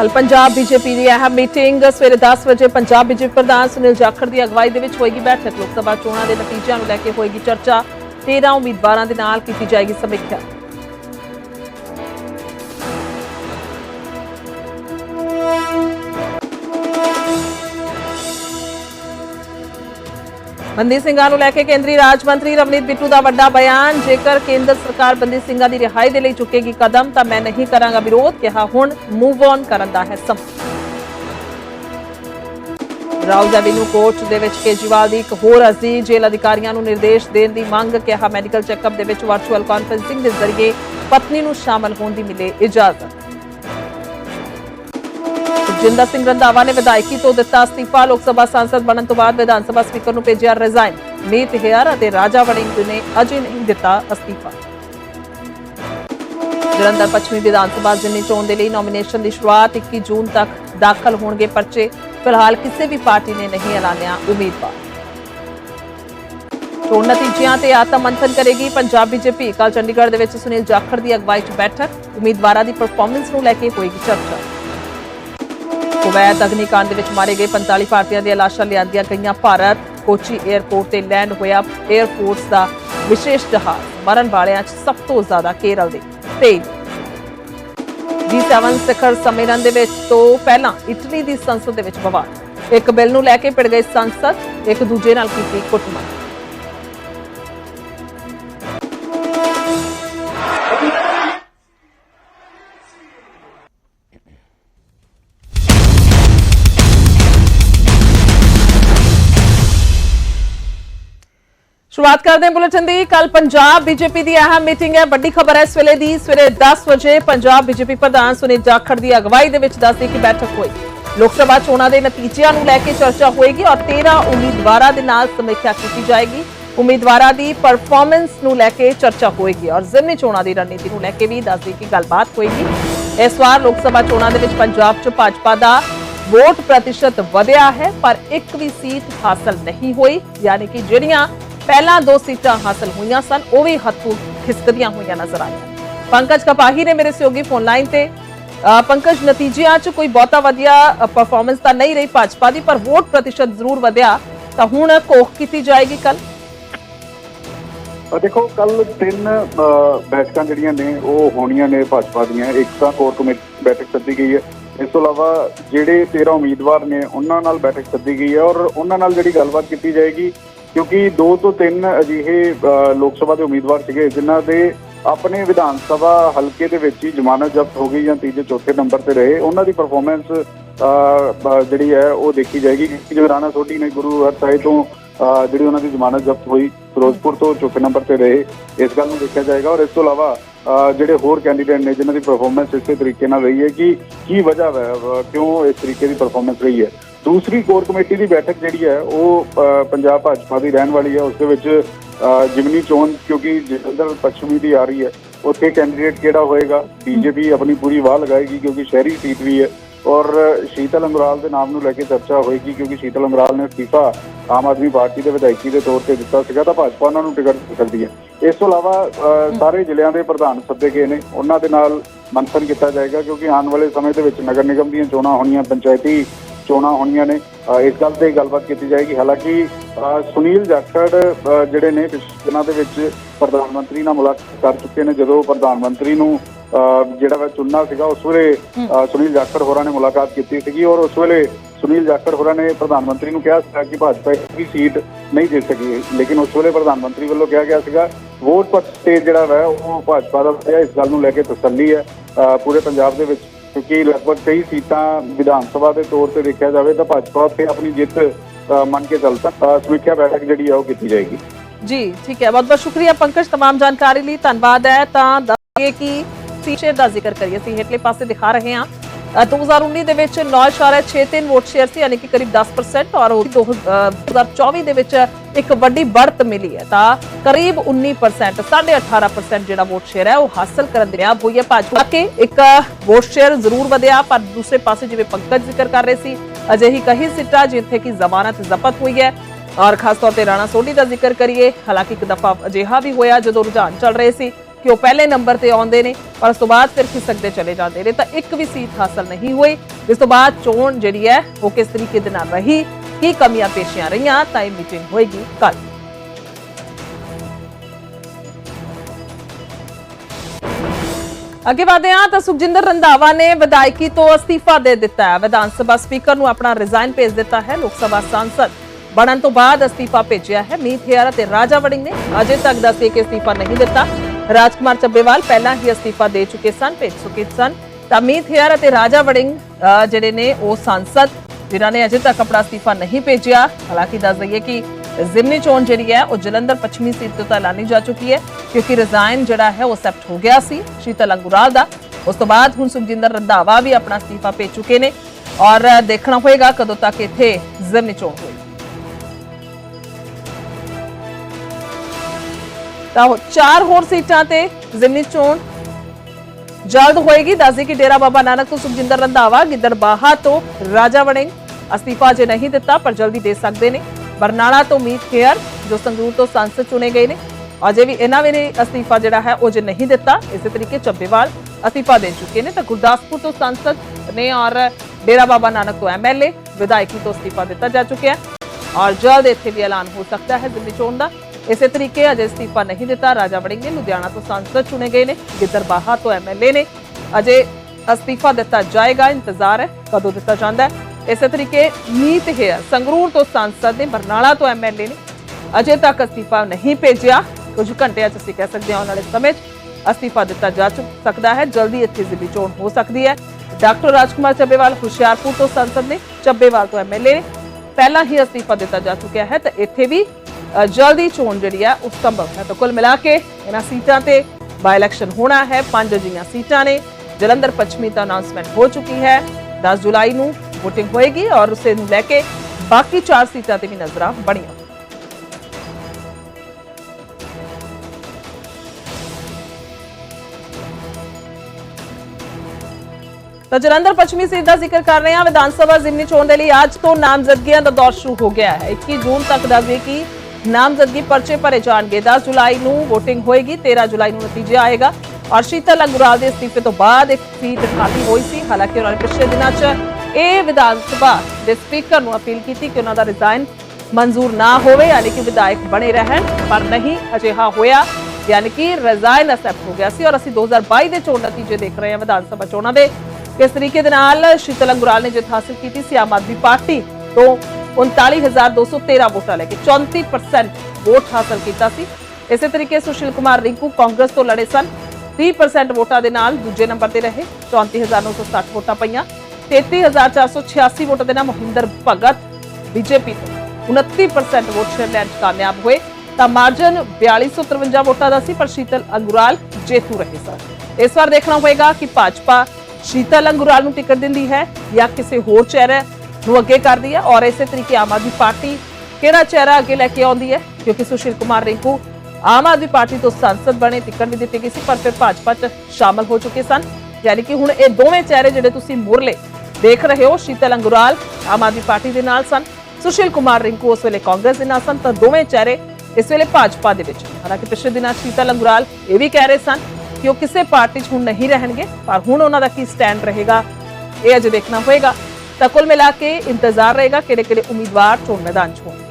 ਕੱਲ ਪੰਜਾਬ ਬੀਜੇਪੀ ਦੀ ਅਹਿਮ ਮੀਟਿੰਗ ਸਵੇਰੇ 10 ਵਜੇ ਪੰਜਾਬ ਬੀਜੇਪੀ ਪ੍ਰਧਾਨ ਸੁਨੀਲ ਜਾਖੜ ਦੀ ਅਗਵਾਈ ਦੇ ਵਿੱਚ ਹੋਏਗੀ ਬੈਠਕ। ਲੋਕ ਸਭਾ ਚੋਣਾਂ ਦੇ ਨਤੀਜਿਆਂ ਨੂੰ ਲੈ ਕੇ ਹੋਏਗੀ ਚਰਚਾ। 13 ਉਮੀਦਵਾਰਾਂ ਦੇ ਨਾਲ ਕੀਤੀ ਜਾਏਗੀ ਸਮੀਖਿਆ। ਬੰਦੀ ਸਿੰਘਾਂ ਨੂੰ ਲੈ ਕੇ ਕੇਂਦਰੀ ਰਾਜ ਮੰਤਰੀ ਰਵਨੀਤ ਬਿੱਟੂ ਦਾ ਵੱਡਾ ਬਿਆਨ। ਜੇਕਰ ਕੇਂਦਰ ਸਰਕਾਰ ਬੰਦੀ ਸਿੰਘਾਂ ਦੀ ਰਿਹਾਈ ਦੇ ਲਈ ਚੁੱਕੇਗੀ ਕਦਮ, ਤਾਂ ਮੈਂ ਨਹੀਂ ਕਰਾਂਗਾ ਵਿਰੋਧ, ਕਿਹਾ ਹੁਣ ਮੂਵ ਔਨ ਕਰਨ ਦਾ ਹੈ ਸਮਾਂ। ਰਾਉਲ ਨੂੰ ਕੋਰਟ ਦੇ ਵਿੱਚ ਕੇਜਰੀਵਾਲ ਦੀ ਇੱਕ ਹੋਰ ਅਰਜ਼ੀ, ਜੇਲ੍ਹ ਅਧਿਕਾਰੀਆਂ ਨੂੰ ਨਿਰਦੇਸ਼ ਦੇਣ ਦੀ ਮੰਗ, ਕਿਹਾ ਮੈਡੀਕਲ ਚੈੱਕਅਪ ਦੇ ਵਿੱਚ ਵਰਚੁਅਲ ਕਾਨਫਰੰਸਿੰਗ ਦੇ ਜ਼ਰੀਏ ਪਤਨੀ ਨੂੰ ਸ਼ਾਮਲ ਹੋਣ ਦੀ ਮਿਲੇ ਇਜਾਜ਼ਤ। ਜਿੰਦਰ ਸਿੰਘ ਰੰਧਾਵਾ ਨੇ ਵਿਧਾਇਕੀ ਤੋਂ ਦਿੱਤਾ ਅਸਤੀਫਾ। ਲੋਕ ਸਭਾ ਸੰਸਦ ਬਣਨ ਤੋਂ ਬਾਅਦ ਵਿਧਾਨ ਸਭਾ ਸਪੀਕਰ ਨੂੰ ਭੇਜਿਆ ਰਿਜ਼ਾਈਨ ਮੀਤ ਹੇਅਰ ਅਤੇ ਰਾਜਾ ਵੜਿੰਗ ਨੇ ਅਜੇ ਨਹੀਂ ਦਿੱਤਾ ਅਸਤੀਫਾ। ਜਲੰਧਰ ਪੱਛਮੀ ਵਿਧਾਨ ਸਭਾ ਜ਼ਿਮਨੀ ਚੋਣ ਦੇ ਲਈ ਨੋਮੀਨੇਸ਼ਨ ਦੀ ਸ਼ੁਰੂਆਤ 21 ਜੂਨ ਤੱਕ ਦਾਖਲ ਹੋਣਗੇ ਪਰਚੇ। ਫਿਲਹਾਲ ਕਿਸੇ ਵੀ ਪਾਰਟੀ ਨੇ ਨਹੀਂ ਐਲਾਨਿਆ ਉਮੀਦਵਾਰ। ਚੋਣ ਨਤੀਜਿਆਂ ਤੇ ਆਤਮ ਮੰਥਨ ਕਰੇਗੀ ਪੰਜਾਬ ਬੀਜੇਪੀ ਕੱਲ ਚੰਡੀਗੜ੍ਹ ਦੇ ਵਿੱਚ ਸੁਨੀਲ ਜਾਖੜ ਦੀ ਅਗਵਾਈ 'ਚ ਬੈਠਕ। ਉਮੀਦਵਾਰਾਂ ਦੀ ਪਰਫਾਰਮੈਂਸ ਨੂੰ ਲੈ ਕੇ ਹੋਏਗੀ ਚਰਚਾ। ਕੁਵੈਤ ਅਗਨੀਕਾਂਡ ਦੇ ਵਿੱਚ ਮਾਰੇ ਗਏ 45 ਭਾਰਤੀਆਂ ਦੀਆਂ ਲਾਸ਼ਾਂ ਲਿਆਂਦੀਆਂ ਗਈਆਂ। ਭਾਰਤ ਕੋਚੀ 에ਅਰਪੋਰਟ ਤੇ ਲੈਂਡ ਹੋਇਆ 에ਅਰ ਦਾ ਵਿਸ਼ੇਸ਼ ਜਹਾਜ਼। ਮਰਨ ਵਾਲਿਆਂ 'ਚ ਸਭ ਤੋਂ ਜ਼ਿਆਦਾ ਕੇਰਲ ਦੇ ਤੇਈ G7 ਸਿਖਰ ਸੰਮੇਲਨ ਦੇ ਵਿੱਚ ਤੋਂ ਪਹਿਲਾਂ ਇਟਲੀ ਦੀ ਸੰਸਦ ਦੇ ਵਿੱਚ ਬਵਾਲ। ਇੱਕ ਬਿੱਲ ਨੂੰ ਲੈ ਕੇ ਭਿੜ ਗਏ ਸੰਸਦ, ਇੱਕ ਦੂਜੇ ਨਾਲ ਕੀਤੀ ਕੁੱਟਮਾਰ। ਸ਼ੁਰੂਆਤ ਕਰਦੇ ਹਾਂ ਬੁਲੇਟਿਨ ਦੀ। ਕੱਲ ਪੰਜਾਬ ਬੀਜੇਪੀ ਦੀ ਅਹਿਮ ਮੀਟਿੰਗ ਹੈ। ਵੱਡੀ ਖਬਰ ਹੈ ਇਸ ਵੇਲੇ ਦੀ। ਸਵੇਰੇ 10 ਵਜੇ ਪੰਜਾਬ ਬੀਜੇਪੀ ਪ੍ਰਧਾਨ ਸੁਨੀਲ ਜਾਖੜ ਦੀ ਅਗਵਾਈ ਦੇ ਵਿੱਚ ਦੱਸਦੀ ਕਿ ਬੈਠਕ ਹੋਈ। ਲੋਕ ਸਭਾ ਚੋਣਾਂ ਦੇ ਨਤੀਜਿਆਂ ਨੂੰ ਲੈ ਕੇ ਚਰਚਾ ਹੋਏਗੀ ਔਰ 13 ਉਮੀਦਵਾਰਾਂ ਦੇ ਨਾਲ ਸਮੀਖਿਆ ਕੀਤੀ ਜਾਏਗੀ। ਉਮੀਦਵਾਰਾਂ ਦੀ ਪਰਫਾਰਮੈਂਸ ਨੂੰ ਲੈ ਕੇ ਚਰਚਾ ਹੋਏਗੀ ਔਰ ਜ਼ਿਮਨੀ ਚੋਣਾਂ ਦੀ ਰਣਨੀਤੀ ਨੂੰ ਲੈ ਕੇ ਵੀ ਦੱਸਦੀ ਕਿ ਗੱਲਬਾਤ ਹੋਏਗੀ। ਇਸ ਵਾਰ ਲੋਕ ਸਭਾ ਚੋਣਾਂ ਦੇ ਵਿੱਚ ਪੰਜਾਬ 'ਚ ਭਾਜਪਾ ਦਾ ਵੋਟ ਪ੍ਰਤੀਸ਼ਤ ਵਧਿਆ ਹੈ, ਪਰ ਇੱਕ ਵੀ ਸੀਟ ਹਾਸਲ ਨਹੀਂ ਹੋਈ। ਯਾਨੀ ਕਿ ਜਿਹੜੀਆਂ ਪਹਿਲਾਂ ਦੋ ਸੀਟਾਂ ਹਾਸਲ ਹੋਈਆਂ ਸਨ, ਉਹ ਵੀ ਹੱਥੋਂ ਖਿਸਕਦੀਆਂ ਹੋਈਆਂ ਨਜ਼ਰ ਆਈਆਂ। ਪੰਕਜ ਕਪਾਹੀ ਨੇ ਮੇਰੇ ਸਹਿਯੋਗੀ ਫੋਨ ਲਾਈਨ ਤੇ ਪੰਕਜ ਨਤੀਜਿਆਂ 'ਚ ਕੋਈ ਬਹੁਤਾ ਵਧੀਆ ਪਰਫਾਰਮੈਂਸ ਤਾਂ ਨਹੀਂ ਰਹੀ ਭਾਜਪਾ ਦੀ, ਪਰ ਵੋਟ ਪ੍ਰਤੀਸ਼ਤ ਜ਼ਰੂਰ ਵਧਿਆ, ਤਾਂ ਹੁਣ ਕੋਖ ਕੀਤੀ ਜਾਏਗੀ ਕੱਲ ਦੇਖੋ ਕੱਲ ਤਿੰਨ ਬੈਠਕਾਂ ਜਿਹੜੀਆਂ ਨੇ, ਉਹ ਹੋਣੀਆਂ ਨੇ ਭਾਜਪਾ ਦੀਆਂ। ਇੱਕ ਤਾਂ ਕੋਰ ਕਮੇਟੀ ਬੈਠਕ ਸੱਦੀ ਗਈ ਹੈ। ਇਸ ਤੋਂ ਇਲਾਵਾ ਜਿਹੜੇ 13 ਉਮੀਦਵਾਰ ਨੇ, ਉਹਨਾਂ ਨਾਲ ਬੈਠਕ ਸੱਦੀ ਗਈ ਹੈ ਔਰ ਉਹਨਾਂ ਨਾਲ ਜਿਹੜੀ ਗੱਲਬਾਤ ਕੀਤੀ ਜਾਏਗੀ ਕਿਉਂਕਿ ਦੋ ਤੋਂ ਤਿੰਨ ਅਜਿਹੇ ਲੋਕ ਸਭਾ ਦੇ ਉਮੀਦਵਾਰ ਸੀਗੇ, ਜਿਨ੍ਹਾਂ ਦੇ ਆਪਣੇ ਵਿਧਾਨ ਸਭਾ ਹਲਕੇ ਦੇ ਵਿੱਚ ਹੀ ਜ਼ਮਾਨਤ ਜ਼ਬਤ ਹੋ ਗਈ ਜਾਂ ਤੀਜੇ, ਚੌਥੇ ਨੰਬਰ ਤੇ ਰਹੇ। ਉਹਨਾਂ ਦੀ ਪਰਫਾਰਮੈਂਸ ਜਿਹੜੀ ਹੈ, ਉਹ ਦੇਖੀ ਜਾਏਗੀ। ਕਿ ਜਿਵੇਂ ਰਾਣਾ ਸੋਢੀ ਨੇ ਗੁਰੂ ਹਰਸਾਏ ਤੋਂ ਜਿਹੜੀ ਉਹਨਾਂ ਦੀ ਜ਼ਮਾਨਤ ਜ਼ਬਤ ਹੋਈ, ਫਿਰੋਜ਼ਪੁਰ ਤੋਂ ਚੌਥੇ ਨੰਬਰ ਤੇ ਰਹੇ। ਇਸ ਗੱਲ ਨੂੰ ਦੇਖਿਆ ਜਾਏਗਾ। ਔਰ ਇਸ ਤੋਂ ਇਲਾਵਾ ਜਿਹੜੇ ਹੋਰ ਕੈਂਡੀਡੇਟ ਨੇ, ਜਿਨ੍ਹਾਂ ਦੀ ਪਰਫਾਰਮੈਂਸ ਇਸੇ ਤਰੀਕੇ ਨਾਲ ਰਹੀ ਹੈ ਕਿ ਕੀ ਵਜ੍ਹਾ ਹੈ ਕਿਉਂ ਇਸ ਤਰੀਕੇ ਦੀ ਪਰਫਾਰਮੈਂਸ ਰਹੀ ਹੈ। ਦੂਸਰੀ ਕੋਰ ਕਮੇਟੀ ਦੀ ਬੈਠਕ ਜਿਹੜੀ ਹੈ, ਉਹ ਪੰਜਾਬ ਭਾਜਪਾ ਦੀ ਰਹਿਣ ਵਾਲੀ ਹੈ। ਉਸ ਦੇ ਵਿੱਚ ਜਿਮਨੀ ਚੋਣ, ਕਿਉਂਕਿ ਜਲੰਧਰ ਪੱਛਮੀ ਦੀ ਆ ਰਹੀ ਹੈ। ਉੱਥੇ ਕੈਂਡੀਡੇਟ ਕਿਹੜਾ ਹੋਏਗਾ? ਬੀਜੇਪੀ ਆਪਣੀ ਪੂਰੀ ਵਾਹ ਲਗਾਏਗੀ, ਕਿਉਂਕਿ ਸ਼ਹਿਰੀ ਸੀਟ ਵੀ ਹੈ। ਔਰ ਸ਼ੀਤਲ ਅੰਗਰਾਲ ਦੇ ਨਾਮ ਨੂੰ ਲੈ ਕੇ ਚਰਚਾ ਹੋਏਗੀ, ਕਿਉਂਕਿ ਸ਼ੀਤਲ ਅੰਗਰਾਲ ਨੇ ਅਸਤੀਫਾ ਆਮ ਆਦਮੀ ਪਾਰਟੀ ਦੇ ਵਿਧਾਇਕੀ ਦੇ ਤੌਰ ਤੇ ਦਿੱਤਾ ਸੀਗਾ, ਤਾਂ ਭਾਜਪਾ ਉਹਨਾਂ ਨੂੰ ਟਿਕਟ ਦੇ ਸਕਦੀ ਹੈ। ਇਸ ਤੋਂ ਇਲਾਵਾ ਸਾਰੇ ਜ਼ਿਲ੍ਹਿਆਂ ਦੇ ਪ੍ਰਧਾਨ ਸੱਦੇ ਗਏ ਨੇ। ਉਹਨਾਂ ਦੇ ਨਾਲ ਮੰਥਨ ਕੀਤਾ ਜਾਏਗਾ, ਕਿਉਂਕਿ ਆਉਣ ਵਾਲੇ ਸਮੇਂ ਦੇ ਵਿੱਚ ਨਗਰ ਨਿਗਮ ਦੀਆਂ ਚੋਣਾਂ ਹੋਣੀਆਂ, ਪੰਚਾਇਤੀ ਚੋਣਾਂ ਹੋਣੀਆਂ ਨੇ ਇਸ ਗੱਲ ਤੇ ਗੱਲਬਾਤ ਕੀਤੀ ਜਾਏਗੀ। ਹਾਲਾਂਕਿ ਸੁਨੀਲ ਜਾਖੜ ਜਿਹੜੇ ਨੇ ਪਿਛਲੇ ਦਿਨਾਂ ਦੇ ਵਿੱਚ ਪ੍ਰਧਾਨ ਮੰਤਰੀ ਨਾਲ ਮੁਲਾਕਾਤ ਕਰ ਚੁੱਕੇ ਨੇ ਜਦੋਂ ਪ੍ਰਧਾਨ ਮੰਤਰੀ ਨੂੰ ਜਿਹੜਾ ਵਾ ਚੁਣਨਾ ਸੀਗਾ ਉਸ ਵੇਲੇ ਸੁਨੀਲ ਜਾਖੜ ਹੋਰਾਂ ਨੇ ਮੁਲਾਕਾਤ ਕੀਤੀ ਸੀਗੀ ਔਰ ਉਸ ਵੇਲੇ ਸੁਨੀਲ ਜਾਖੜ ਹੋਰਾਂ ਨੇ ਪ੍ਰਧਾਨ ਮੰਤਰੀ ਨੂੰ ਕਿਹਾ ਸੀਗਾ ਕਿ ਭਾਜਪਾ ਇੱਕ ਵੀ ਸੀਟ ਨਹੀਂ ਜਿੱਤ ਸਕੀ। ਲੇਕਿਨ ਉਸ ਵੇਲੇ ਪ੍ਰਧਾਨ ਮੰਤਰੀ ਵੱਲੋਂ ਕਿਹਾ ਗਿਆ ਸੀਗਾ ਵੋਟ ਪਰਸੈਂਟੇਜ ਜਿਹੜਾ ਵਾ ਉਹ ਭਾਜਪਾ ਦਾ ਹੈ ਇਸ ਗੱਲ ਨੂੰ ਲੈ ਕੇ ਤਸੱਲੀ ਹੈ। ਪੂਰੇ ਪੰਜਾਬ ਦੇ ਵਿੱਚ ਕਿਉਂਕਿ ਲਗਭਗ ਕਈ ਸੀਟਾਂ ਵਿਧਾਨ ਸਭਾ ਦੇ ਤੌਰ ਤੇ ਦੇਖਿਆ ਜਾਵੇ ਤਾਂ ਭਾਜਪਾ ਉੱਥੇ ਆਪਣੀ ਜਿੱਤ ਅ, ਮੰਨ ਕੇ ਚੱਲਦਾ ਅ, ਸਮੀਖਿਆ ਬੈਠਕ ਜਿਹੜੀ ਆ ਉਹ ਕੀਤੀ ਜਾਏਗੀ ਜੀ ਠੀਕ ਹੈ ਬਹੁਤ ਬਹੁਤ ਸ਼ੁਕਰੀਆ ਪੰਕਜ तमाम ਜਾਣਕਾਰੀ ਲਈ ਧੰਨਵਾਦ ਹੈ ਤਾਂ ਦੱਸੀਏ ਕਿ ਸੀਸ਼ੇ ਦਾ ਜ਼ਿਕਰ ਕਰੀਏ ਅਸੀਂ ਹੇਠਲੇ ਪਾਸੇ ਦਿਖਾ ਰਹੇ ਹਾਂ ਅ, 2019 ਦੇ ਵਿੱਚ 9.63 ਵੋਟ ਸ਼ੇਅਰ ਸੀ, ਯਾਨੀ ਕਿ ਕਰੀਬ 10% ਔਰ 2024 ਦੇ ਵਿੱਚ ਇੱਕ ਵੱਡੀ ਬੜਤ ਮਿਲੀ ਹੈ, ਤਾਂ ਕਰੀਬ 19% 18.5% ਜਿਹੜਾ ਵੋਟ ਸ਼ੇਅਰ ਹੈ, ਉਹ ਹਾਸਲ ਕਰਨ ਦੇ ਰਿਹਾ ਹੋਈ ਹੈ ਭਾਜਪਾ। ਕੇ ਇੱਕ ਵੋਟ ਸ਼ੇਅਰ ਜ਼ਰੂਰ ਵਧਿਆ, ਪਰ ਦੂਸਰੇ ਪਾਸੇ ਜਿਵੇਂ ਪੰਕਜ ਜ਼ਿਕਰ ਕਰ ਰਹੇ ਸੀ, ਅਜਿਹੀ ਕਹੀ ਸਿੱਟਾ ਜਿੱਥੇ ਕਿ ਜ਼ਮਾਨਤ ਜ਼ਬਤ ਹੋਈ ਹੈ, ਔਰ ਖਾਸ ਤੌਰ ਤੇ ਰਾਣਾ ਸੋਢੀ ਦਾ ਜ਼ਿਕਰ ਕਰੀਏ, ਹਾਲਾਂਕਿ ਇੱਕ ਦਫਾ ਅਜਿਹਾ ਵੀ ਹੋਇਆ ਜਦੋਂ ਰੁਝਾਨ ਚੱਲ ਰਹੇ ਸੀ ਕਿ ਉਹ ਪਹਿਲੇ ਨੰਬਰ ਤੇ ਆਉਂਦੇ ਨੇ, ਪਰ ਉਸ ਤੋਂ ਬਾਅਦ ਫਿਰ ਖਿਸਕਦੇ ਚਲੇ ਜਾਂਦੇ ਨੇ, ਤਾਂ ਇੱਕ ਵੀ ਸੀਟ ਹਾਸਲ ਨਹੀਂ ਹੋਈ। ਇਸ ਤੋਂ ਬਾਅਦ ਚੋਣ ਜਿਹੜੀ ਹੈ, ਉਹ ਕਿਸ ਤਰੀਕੇ ਦੇ ਨਾਲ ਰਹੀ, ਕੀ ਕਮੀਆਂ ਪੇਸ਼ੀਆਂ ਰਹੀਆਂ, ਤਾਂ ਇਹ ਮੀਟਿੰਗ ਹੋਏਗੀ ਕੱਲ ਅੱਗੇ ਵਧਦੇ ਹਾਂ, ਤਾਂ ਸੁਖਜਿੰਦਰ ਰੰਧਾਵਾ ਨੇ ਵਿਧਾਇਕੀ ਤੋਂ ਅਸਤੀਫਾ ਦੇ ਦਿੱਤਾ ਹੈ। ਵਿਧਾਨ ਸਭਾ ਸਪੀਕਰ ਨੂੰ ਆਪਣਾ ਰਿਜ਼ਾਈਨ ਭੇਜ ਦਿੱਤਾ ਹੈ, ਲੋਕ ਸਭਾ ਸਾਂਸਦ। ਬਣਨ ਤੋਂ ਬਾਅਦ ਅਸਤੀਫਾ ਭੇਜਿਆ ਹੈ। ਮੀਤ ਹੇਅਰ ਤੇ ਰਾਜਾ ਵੜਿੰਗ ਨੇ ਅਜੇ ਤੱਕ ਦੱਸੇ ਕਿ ਅਸਤੀਫਾ ਨਹੀਂ ਦਿੱਤਾ। ਰਾਜਕੁਮਾਰ ਚੱਬੇਵਾਲ ਪਹਿਲਾਂ ਹੀ ਅਸਤੀਫਾ ਦੇ ਚੁੱਕੇ ਸਨ ਭੇਜ ਚੁੱਕੇ ਸਨ ਤਾਂ ਮੀਤ ਹੇਅਰ ਅਤੇ ਰਾਜਾ ਵੜਿੰਗ ਅ, ਜਿਹੜੇ ਨੇ ਉਹ ਸਾਂਸਦ ਜਿਨ੍ਹਾਂ ਨੇ ਅਜੇ ਤੱਕ ਆਪਣਾ ਅਸਤੀਫਾ ਨਹੀਂ ਭੇਜਿਆ ਹਾਲਾਂਕਿ ਦੱਸ ਦਈਏ ਕਿ ਜ਼ਿਮਨੀ ਚੋਣ ਜਿਹੜੀ ਹੈ ਉਹ ਜਲੰਧਰ ਪੱਛਮੀ ਸੀਟ ਤੋਂ ਤਾਂ ਐਲਾਨੀ ਜਾ ਚੁੱਕੀ ਹੈ ਕਿਉਂਕਿ ਰਿਜ਼ਾਈਨ ਜਿਹੜਾ ਹੈ ਉਹ ਐਕਸੈਪਟ ਹੋ ਗਿਆ ਸੀ ਸ਼ੀਤਲ ਅੰਗੁਰਾਲ ਦਾ ਉਸ ਤੋਂ ਬਾਅਦ ਹੁਣ ਸੁਖਜਿੰਦਰ ਰੰਧਾਵਾ ਵੀ ਆਪਣਾ ਅਸਤੀਫਾ ਭੇਜ ਚੁੱਕੇ ਨੇ ਔਰ ਦੇਖਣਾ ਹੋਏਗਾ ਕਦੋਂ ਤੱਕ ਇੱਥੇ ਜ਼ਿਮਨੀ ਚੋਣ ਤਾਂ ਚਾਰ ਹੋਰ ਸੀਟਾਂ ਤੇ ਜ਼ਿਮਨੀ ਚੋਣ ਜਲਦ ਹੋਏਗੀ। ਦੱਸਦੇ ਕਿ ਡੇਰਾ ਬਾਬਾ ਨਾਨਕ ਤੋਂ ਸੁਖਜਿੰਦਰ ਰੰਧਾਵਾ ਗਿੱਦੜਬਾਹਾ ਤੋਂ ਰਾਜਾ ਵੜਿੰਗ। ਅਸਤੀਫਾ ਜੇ ਨਹੀਂ ਦਿੱਤਾ, ਪਰ ਜਲਦੀ ਦੇ ਸਕਦੇ ਨੇ। ਬਰਨਾਲਾ ਤੋਂ ਮੀਤ ਖੇਅਰ ਜੋ ਸੰਗਰੂਰ ਤੋਂ ਸੰਸਦ ਚੁਣੇ ਗਏ ਨੇ। ਅਜੇ ਵੀ ਇਹਨਾਂ ਵੀ ਨੇ ਅਸਤੀਫਾ ਜਿਹੜਾ ਹੈ, ਉਹ ਜੇ ਨਹੀਂ ਦਿੱਤਾ, ਇਸੇ ਤਰੀਕੇ ਚੱਬੇਵਾਲ ਅਸਤੀਫਾ ਦੇ ਚੁੱਕੇ ਨੇ। ਤਾਂ ਗੁਰਦਾਸਪੁਰ ਤੋਂ ਸੰਸਦ ਨੇ ਔਰ ਡੇਰਾ ਬਾਬਾ ਨਾਨਕ ਤੋਂ ਐਮਐਲਏ ਵਿਧਾਇਕੀ ਤੋਂ ਅਸਤੀਫਾ ਦਿੱਤਾ ਜਾ ਚੁੱਕਿਆ ਔਰ ਜਲਦ ਇੱਥੇ ਵੀ ਐਲਾਨ ਹੋ ਸਕਦਾ ਹੈ ਦਿੱਲੀ ਚੋਣ ਦਾ। ਇਸੇ ਤਰੀਕੇ ਅਜੇ ਅਸਤੀਫਾ ਨਹੀਂ ਦਿੱਤਾ। ਰਾਜਾ ਵੜਿੰਗ ਨੇ ਲੁਧਿਆਣਾ ਤੋਂ ਸੰਸਦ ਚੁਣੇ ਗਏ ਨੇ। ਗਿੱਦੜਬਾਹਾ ਤੋਂ ਐਮਐਲਏ ਨੇ ਅਜੇ ਅਸਤੀਫਾ ਦਿੱਤਾ ਜਾਏਗਾ। ਇੰਤਜ਼ਾਰ ਹੈ ਕਦੋਂ ਦਿੱਤਾ ਜਾਂਦਾ ਹੈ। ਇਸੇ ਤਰੀਕੇ ਮੀਤ ਹੈ। ਸੰਗਰੂਰ ਤੋਂ ਸੰਸਦ ਨੇ ਬਰਨਾਲਾ ਤੋਂ ਐਮਐਲਏ ਨੇ ਅਜੇ ਤੱਕ ਅਸਤੀਫਾ ਨਹੀਂ ਭੇਜਿਆ। ਕੁਝ ਘੰਟਿਆਂ ਚ ਅਸੀਂ ਕਹਿ ਸਕਦੇ ਹਾਂ ਆਉਣ ਵਾਲੇ ਸਮੇਂ 'ਚ ਅਸਤੀਫਾ ਦਿੱਤਾ ਜਾ ਚੁੱਕ ਸਕਦਾ ਹੈ। ਜਲਦੀ ਇੱਥੇ ਜ਼ਿਮਨੀ ਚੋਣ ਹੋ ਸਕਦੀ ਹੈ। ਡਾਕਟਰ ਰਾਜਕੁਮਾਰ ਚੱਬੇਵਾਲ ਹੁਸ਼ਿਆਰਪੁਰ ਤੋਂ ਸੰਸਦ ਨੇ। ਚੱਬੇਵਾਲ ਤੋਂ ਐਮਐਲਏ ਨੇ। ਪਹਿਲਾਂ ਹੀ ਅਸਤੀਫਾ ਦਿੱਤਾ ਜਾ ਚੁੱਕਿਆ ਹੈ। ਤਾਂ ਇੱਥੇ ਵੀ ਜਲਦੀ ਚੋਣ ਜਿਹੜੀ ਹੈ ਉਹ ਸੰਭਵ ਹੈ। ਤਾਂ ਕੁੱਲ ਮਿਲਾ ਕੇ ਇਹਨਾਂ ਸੀਟਾਂ ਤੇ ਬਾਈ ਇਲੈਕਸ਼ਨ ਹੋਣਾ ਹੈ। ਪੰਜ ਅਜਿਹੀਆਂ ਸੀਟਾਂ ਨੇ, ਜਲੰਧਰ ਪੱਛਮੀ ਤਾਂ ਅਨਾਉਂਸਮੈਂਟ ਹੋ ਚੁੱਕੀ ਹੈ। 10 ਜੁਲਾਈ ਨੂੰ VOTING ਹੋਏਗੀ ਔਰ ਉਸੇ ਨੂੰ ਲੈ ਕੇ ਬਾਕੀ ਚਾਰ ਸੀਟਾਂ ਤੇ ਵੀ ਨਜ਼ਰਾਂ ਬਣੀਆਂ। ਤਾਂ ਜਲੰਧਰ ਪੱਛਮੀ ਸੀਟ ਦਾ ਜ਼ਿਕਰ ਕਰ ਰਹੇ ਹਾਂ। ਵਿਧਾਨ ਸਭਾ ਜ਼ਿਮਨੀ ਚੋਣ ਦੇ ਲਈ ਅੱਜ ਤੋਂ ਨਾਮਜ਼ਦਗੀਆਂ ਦਾ ਦੌਰ ਸ਼ੁਰੂ ਹੋ ਗਿਆ ਹੈ। 21 ਜੂਨ ਤੱਕ ਦੱਸਦੇ ਕਿ ਨਾਮਜ਼ਦਗੀ ਪਰਚੇ ਭਰੇ ਜਾਣਗੇ। 10 ਜੁਲਾਈ ਨੂੰ VOTING ਹੋਏਗੀ 13 ਜੁਲਾਈ ਨੂੰ ਨਤੀਜਾ ਆਏਗਾ। ਔਰ ਸ਼ੀਤਲ ਅੰਗੁਰਾਲ ਦੇ ਅਸਤੀਫੇ ਤੋਂ ਬਾਅਦ ਇੱਕ ਸੀਟ ਖਾਲੀ ਹੋਈ ਸੀ। ਹਾਲਾਂਕਿ ਉਹਨਾਂ ਨੇ ਪਿਛਲੇ ਦਿਨਾਂ 'ਚ ਇਹ ਵਿਧਾਨ ਸਭਾ ਦੇ ਸਪੀਕਰ ਨੂੰ ਅਪੀਲ ਕੀਤੀ ਕਿ ਉਹਨਾਂ ਦਾ ਰਿਜ਼ਾਈਨ ਮਨਜ਼ੂਰ ਨਾ ਹੋਵੇ ਯਾਨੀ ਕਿ ਵਿਧਾਇਕ ਬਣੇ ਰਹਿਣ, ਪਰ ਨਹੀਂ ਅਜਿਹਾ ਹੋਇਆ। ਯਾਨੀ ਕਿ ਰਿਜ਼ਾਈਨ ਅਸੈਪਟ ਹੋ ਗਿਆ ਸੀ ਔਰ ਅਸੀਂ 2022 ਦੇ ਚੋਣ ਨਤੀਜੇ ਦੇਖ ਰਹੇ ਹਾਂ ਵਿਧਾਨ ਸਭਾ ਚੋਣਾਂ ਦੇ। ਕਿਸ ਤਰੀਕੇ ਦੇ ਨਾਲ ਸ਼ੀਤਲ ਅੰਗੁਰਾਲ ਨੇ ਜਿੱਤ ਹਾਸਲ ਕੀਤੀ ਸੀ। ਆਮ ਆਦਮੀ ਪਾਰਟੀ ਤੋਂ 39213 ਵੋਟਾਂ ਲੈ ਕੇ 34% ਵੋਟ ਹਾਸਲ ਕੀਤਾ ਸੀ ਇਸੇ ਤਰੀਕੇ ਸੁਸ਼ੀਲ ਕੁਮਾਰ ਰਿੰਕੂ ਕਾਂਗਰਸ ਤੋਂ ਲੜੇ ਸਨ 30% ਵੋਟਾਂ ਦੇ ਨਾਲ ਦੂਜੇ ਨੰਬਰ ਤੇ ਰਹੇ 34960 ਵੋਟਾਂ ਪਈਆਂ 33486 ਵੋਟਾਂ ਦੇ ਨਾਲ ਮਹਿੰਦਰ ਭਗਤ ਬੀਜੇਪੀ ਤੋਂ 29% ਵੋਟ ਸ਼ੇਅਰ ਲੈਣ 'ਚ ਕਾਮਯਾਬ ਹੋਏ ਤਾਂ ਮਾਰਜਨ 4253 ਵੋਟਾਂ ਦਾ ਸੀ ਪਰ ਸ਼ੀਤਲ ਅੰਗੁਰਾਲ ਜੇਤੂ ਰਹੇ ਸਨ ਇਸ ਵਾਰ ਦੇਖਣਾ ਹੋਏਗਾ ਕਿ ਭਾਜਪਾ ਸ਼ੀਤਲ ਅੰਗੁਰਾਲ ਨੂੰ ਟਿਕਟ ਦਿੰਦੀ ਹੈ ਜਾਂ ਕਿਸੇ ਹੋਰ ਚਿਹਰੇ ਨੂੰ ਅੱਗੇ ਕਰਦੀ ਹੈ ਔਰ ਇਸੇ ਤਰੀਕੇ ਆਮ ਆਦਮੀ ਪਾਰਟੀ ਕਿਹੜਾ ਚਿਹਰਾ ਅੱਗੇ ਲੈ ਕੇ ਆਉਂਦੀ ਹੈ? ਕਿਉਂਕਿ ਸੁਸ਼ੀਲ ਕੁਮਾਰ ਰਿੰਕੂ ਆਮ ਆਦਮੀ ਪਾਰਟੀ ਤੋਂ ਸੰਸਦ ਬਣੇ ਟਿਕਟ ਵੀ ਦਿੱਤੀ ਗਈ ਸੀ, ਪਰ ਫਿਰ ਭਾਜਪਾ 'ਚ ਸ਼ਾਮਲ ਹੋ ਚੁੱਕੇ ਸਨ। ਯਾਨੀ ਕਿ ਹੁਣ ਇਹ ਦੋਵੇਂ ਚਿਹਰੇ ਜਿਹੜੇ ਤੁਸੀਂ ਮੁਰਲੇ ਦੇਖ ਰਹੇ ਹੋ, ਸ਼ੀਤਲ ਅੰਗੁਰਾਲ ਆਮ ਆਦਮੀ ਪਾਰਟੀ ਦੇ ਨਾਲ ਸਨ, ਸੁਸ਼ੀਲ ਕੁਮਾਰ ਰਿੰਕੂ ਉਸ ਵੇਲੇ ਕਾਂਗਰਸ ਦੇ ਨਾਲ ਸਨ, ਤਾਂ ਦੋਵੇਂ ਚਿਹਰੇ ਇਸ ਵੇਲੇ ਭਾਜਪਾ ਦੇ ਵਿੱਚ। ਨੇ। ਹਾਲਾਂਕਿ ਪਿਛਲੇ ਦਿਨਾਂ 'ਚ ਸ਼ੀਤਲ ਅੰਗੁਰਾਲ ਇਹ ਵੀ ਕਹਿ ਰਹੇ ਸਨ ਕਿ ਉਹ ਕਿਸੇ ਪਾਰਟੀ 'ਚ ਹੁਣ ਨਹੀਂ ਰਹਿਣਗੇ, ਪਰ ਹੁਣ ਉਹਨਾਂ ਦਾ ਕੀ ਸਟੈਂਡ ਰਹੇਗਾ, ਇਹ ਅਜੇ ਦੇਖਣਾ ਹੋਏਗਾ। ਤਾਂ ਕੁੱਲ ਮਿਲਾ ਕੇ ਇੰਤਜ਼ਾਰ ਰਹੇਗਾ ਕਿਹੜੇ ਕਿਹੜੇ ਉਮੀਦਵਾਰ ਚੋਣ ਮੈਦਾਨ 'ਚ ਹੋਣਗੇ।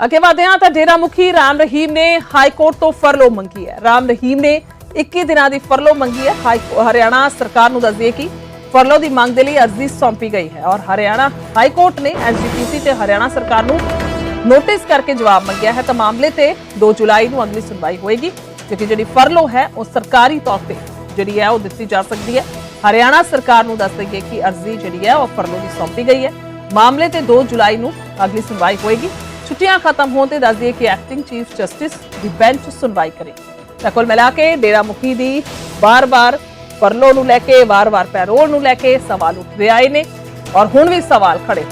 ਅੱਗੇ ਵਧਦੇ ਹਾਂ ਤਾਂ ਡੇਰਾ ਮੁਖੀ ਰਾਮ ਰਹੀਮ ਨੇ ਹਾਈ ਕੋਰਟ ਤੋਂ ਫਰਲੋ ਮੰਗੀ ਹੈ। ਰਾਮ ਰਹੀਮ ਨੇ 21 ਦਿਨਾਂ ਦੀ ਫਰਲੋ ਮੰਗੀ ਹੈ। ਹਰਿਆਣਾ ਸਰਕਾਰ ਨੂੰ ਦੱਸਦੀ ਹੈ ਕਿ ਫਰਲੋ ਦੀ ਮੰਗ ਦੇ ਲਈ ਅਰਜ਼ੀ ਸੌਂਪੀ ਗਈ ਹੈ ਔਰ ਹਰਿਆਣਾ ਹਾਈ ਕੋਰਟ ਨੇ ਐਸਜੀਪੀਸੀ ਤੇ ਹਰਿਆਣਾ ਸਰਕਾਰ ਨੂੰ ਨੋਟਿਸ ਕਰਕੇ ਜਵਾਬ ਮੰਗਿਆ ਹੈ। ਤਾਂ ਮਾਮਲੇ ਤੇ 2 ਜੁਲਾਈ ਨੂੰ ਅਗਲੀ ਸੁਣਵਾਈ ਹੋਏਗੀ। ਕਿਉਂਕਿ ਜਿਹੜੀ ਫਰਲੋ ਹੈ, ਉਹ ਸਰਕਾਰੀ ਤੌਰ ਤੇ ਜਿਹੜੀ ਹੈ, ਉਹ ਦਿੱਤੀ ਜਾ ਸਕਦੀ ਹੈ। ਹਰਿਆਣਾ ਸਰਕਾਰ ਨੂੰ ਦੱਸ ਦਈਏ ਕਿ ਅਰਜ਼ੀ ਜਿਹੜੀ ਹੈ, ਉਹ ਫਰਲੋ ਦੀ ਸੌਂਪੀ ਗਈ ਹੈ। ਮਾਮਲੇ ਤੇ 2 ਜੁਲਾਈ ਨੂੰ ਅਗਲੀ ਸੁਣਵਾਈ ਹੋਏਗੀ। ਛੁੱਟੀਆਂ ਖਤਮ ਹੋਣ ਤੇ ਦੱਸ ਦਈਏ ਕਿ ਐਕਟਿੰਗ ਚੀਫ ਜਸਟਿਸ ਦੀ ਬੈਂਚ ਸੁਣਵਾਈ ਕਰੇ। ਤਾਂ ਕੁੱਲ ਮਿਲਾ ਕੇ ਡੇਰਾ ਮੁਖੀ ਦੀ ਬਾਰ-ਬਾਰ ਫਰਲੋ ਨੂੰ ਲੈ ਕੇ, ਵਾਰ-ਵਾਰ ਪੈਰੋਲ ਨੂੰ ਲੈ ਕੇ ਸਵਾਲ ਉੱਠਦੇ ਆਏ ਨੇ ਔਰ ਹੁਣ ਵੀ ਸਵਾਲ ਖੜੇ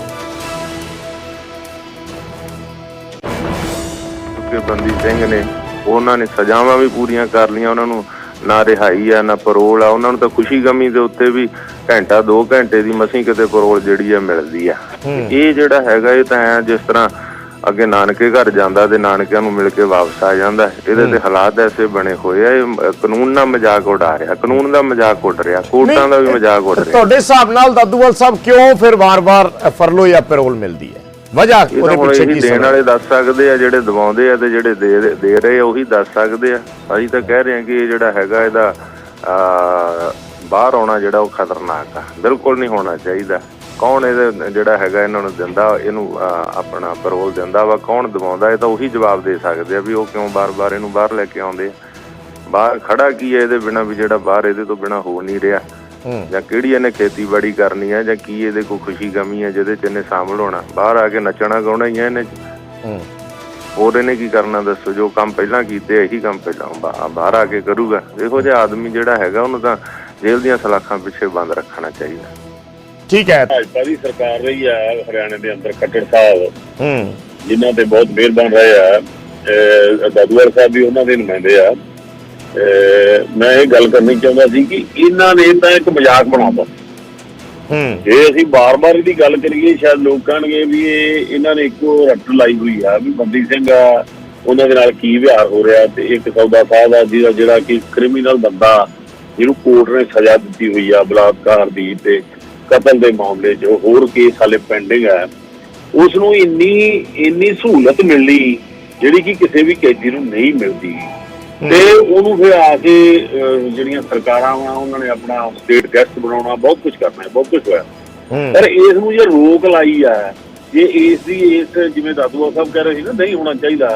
ਹੋਏ ਬੰਦੀ ਸਿੰਘ ਨੇ ਉਹਨਾਂ ਨੇ ਸਜ਼ਾਵਾਂ ਵੀ ਪੂਰੀਆਂ ਕਰ ਲੀਆਂ ਉਹਨਾਂ ਨੂੰ ਨਾ ਰਿਹਾਈ ਆ ਨਾ ਪਰੋਲ ਆ ਉਹਨਾਂ ਨੂੰ ਤਾਂ ਖੁਸ਼ੀ ਗਮੀ ਦੇ ਉੱਤੇ ਵੀ ਘੰਟਾ 2 ਘੰਟੇ ਦੀ ਮਸੀਂ ਕਿਤੇ ਪਰੋਲ ਜਿਹੜੀ ਆ ਮਿਲਦੀ ਆ। ਇਹ ਜਿਹੜਾ ਹੈਗਾ ਇਹ ਤਾਂ ਐਂ ਜਿਸ ਤਰ੍ਹਾਂ ਅੱਗੇ ਨਾਨਕੇ ਘਰ ਜਾਂਦਾ ਤੇ ਨਾਨਕਿਆਂ ਨੂੰ ਮਿਲ ਕੇ ਵਾਪਸ ਆ ਜਾਂਦਾ। ਇਹਦੇ ਤੇ ਹਾਲਾਤ ਐਸੇ ਬਣੇ ਹੋਏ ਆ ਇਹ ਕਾਨੂੰਨ ਦਾ ਮਜ਼ਾਕ ਉਡਾ ਰਿਹਾ ਕਾਨੂੰਨ ਦਾ ਮਜ਼ਾਕ ਉੱਡ ਰਿਹਾ ਕੋਰਟਾਂ ਦਾ ਵੀ ਮਜ਼ਾਕ ਉੱਡ ਰਿਹਾ। ਤੁਹਾਡੇ ਹਿਸਾਬ ਨਾਲ ਦਾਦੂਵਾਲ ਸਾਹਿਬ ਕਿਉਂ ਫਿਰ ਵਾਰ-ਵਾਰ ਫਰਲੋ ਜਾਂ ਪੈਰੋਲ ਮਿਲਦੀ ਹੈ? ਵਜ੍ਹਾ ਉਹਦੇ ਪਿੱਛੇ ਕੀ ਦੇਣ ਵਾਲੇ ਦੱਸ ਸਕਦੇ ਆ ਜਿਹੜੇ ਦਵਾਉਂਦੇ ਆ ਤੇ ਜਿਹੜੇ ਦੇ ਦੇ ਰਹੇ ਆ ਉਹੀ ਦੱਸ ਸਕਦੇ ਆ। ਅਸੀਂ ਤਾਂ ਕਹਿ ਰਹੇ ਹਾਂ ਕਿ ਇਹ ਜਿਹੜਾ ਹੈਗਾ ਇਹਦਾ ਆ ਬਾਹਰ ਆਉਣਾ ਜਿਹੜਾ ਉਹ ਖਤਰਨਾਕ ਆ। ਬਿਲਕੁਲ ਨਹੀਂ ਹੋਣਾ ਚਾਹੀਦਾ। ਕੌਣ ਇਹਦੇ ਜਿਹੜਾ ਹੈਗਾ ਇਹਨਾਂ ਨੂੰ ਦਿੰਦਾ ਇਹਨੂੰ ਆਪਣਾ ਪਰੋਲ ਦਿੰਦਾ ਵਾ ਕੌਣ ਦਵਾਉਂਦਾ ਇਹ ਤਾਂ ਉਹੀ ਜਵਾਬ ਦੇ ਸਕਦੇ ਆ ਵੀ ਉਹ ਕਿਉਂ ਬਾਰ-ਬਾਰ ਇਹਨੂੰ ਬਾਹਰ ਲੈ ਕੇ ਆਉਂਦੇ ਆ। ਬਾਹਰ ਖੜਾ ਕੀ ਹੈ ਇਹਦੇ ਬਿਨਾ ਵੀ ਜਿਹੜਾ ਬਾਹਰ ਇਹਦੇ ਤੋਂ ਬਿਨਾ ਹੋ ਨਹੀਂ ਰਿਹਾ। ਜਾਂ ਕਿਹੜੀ ਇਹਨੇ ਖੇਤੀਬਾੜੀ ਕਰਨੀ ਹੈ ਜਾਂ ਕੀ ਇਹਦੇ ਕੋਈ ਖੁਸ਼ੀ ਗਮੀ ਹੈ ਜਿਹਦੇ ਚ ਇਹਨੇ ਸ਼ਾਮਲ ਹੋਣਾ ਬਾਹਰ ਆ ਕੇ ਨੱਚਣਾ ਗਾਉਣਾ ਹੀ ਹੈ ਇਹਨੇ ਹੂੰ। ਹੋਰ ਇਹਨੇ ਕੀ ਕਰਨਾ ਦੱਸੋ? ਜੋ ਕੰਮ ਪਹਿਲਾਂ ਕੀਤੇ ਇਹੀ ਕੰਮ ਪਹਿਲਾਂ ਬਾਹਰ ਆ ਕੇ ਕਰੂਗਾ। ਇਹੋ ਜਿਹਾ ਆਦਮੀ ਜਿਹੜਾ ਹੈਗਾ ਉਹਨੂੰ ਤਾਂ ਜੇਲ੍ਹ ਦੀਆਂ ਸਲਾਖਾਂ ਪਿੱਛੇ ਬੰਦ ਰੱਖਣਾ ਚਾਹੀਦਾ। ਠੀਕ ਹੈ। ਭਾਜਪਾ ਦੀ ਸਰਕਾਰ ਰਹੀ ਆ ਹਰਿਆਣੇ ਦੇ ਅੰਦਰ ਖੱਟੜ ਸਾਹਿਬ। ਹੂੰ। ਜਿਨ੍ਹਾਂ ਤੇ ਬਹੁਤ ਮਿਹਰ ਬਣ ਰਹੇ ਆ। ਦਾਦੂਵਾਲ ਸਾਹਿਬ ਵੀ ਉਹਨਾਂ ਦੇ ਨੁਮਾਇੰਦੇ ਆ। ਮੈਂ ਇਹ ਗੱਲ ਕਰਨੀ ਚਾਹੁੰਦਾ ਸੀ ਕਿ ਇਹਨਾਂ ਨੇ ਤਾਂ ਇੱਕ ਮਜ਼ਾਕ ਬਣਾਤਾ। ਹੂੰ। ਜੇ ਅਸੀਂ ਬਾਰ-ਬਾਰ ਇਹਦੀ ਗੱਲ ਕਰੀਏ ਸ਼ਾਇਦ ਲੋਕ ਕਹਿਣਗੇ ਵੀ ਇਹ ਇਹਨਾਂ ਨੇ ਇੱਕੋ ਰੱਟ ਲਾਈ ਹੋਈ ਆ ਵੀ ਬੰਦੀ ਸਿੰਘ ਆ ਉਹਨਾਂ ਦੇ ਨਾਲ ਕੀ ਵਿਹਾਰ ਹੋ ਰਿਹਾ ਤੇ ਇੱਕ ਸੌਦਾ ਸਾਹਿਬ ਆ ਜਿਹਦਾ ਜਿਹੜਾ ਕਿ ਕ੍ਰਿਮੀਨਲ ਬੰਦਾ ਜਿਹਨੂੰ ਕੋਰਟ ਨੇ ਸਜ਼ਾ ਦਿੱਤੀ ਹੋਈ ਆ ਬਲਾਤਕਾਰ ਦੀ ਤੇ ਕਤਲ ਦੇ ਮਾਮਲੇ 'ਚ ਹੋਰ ਕੇਸ ਹਾਲੇ ਪੈਂਡਿੰਗ ਆ। ਉਸ ਨੂੰ ਇੰਨੀ ਇੰਨੀ ਸਹੂਲਤ ਮਿਲਣੀ ਜਿਹੜੀ ਕਿ ਕਿਸੇ ਵੀ ਕੈਦੀ ਨੂੰ ਨਹੀਂ ਮਿਲਦੀ। ਤੇ ਉਹਨੂੰ ਫਿਰ ਆ ਕੇ ਜਿਹੜੀਆਂ ਸਰਕਾਰਾਂ ਵਾ ਉਹਨਾਂ ਨੇ ਆਪਣਾ ਸਟੇਟ ਗੈਸਟ ਬਣਾਉਣਾ ਬਹੁਤ ਕੁਝ ਕਰਨਾ ਹੈ ਬਹੁਤ ਕੁਝ ਹੋਇਆ। ਪਰ ਇਸ ਨੂੰ ਜੇ ਰੋਕ ਲਾਈ ਆ ਜੇ ਇਸ ਦੀ ਇਸ ਜਿਵੇਂ ਦਾਦੂਆ ਸਾਹਿਬ ਕਹਿ ਰਹੇ ਸੀ ਨਾ ਨਹੀਂ ਹੋਣਾ ਚਾਹੀਦਾ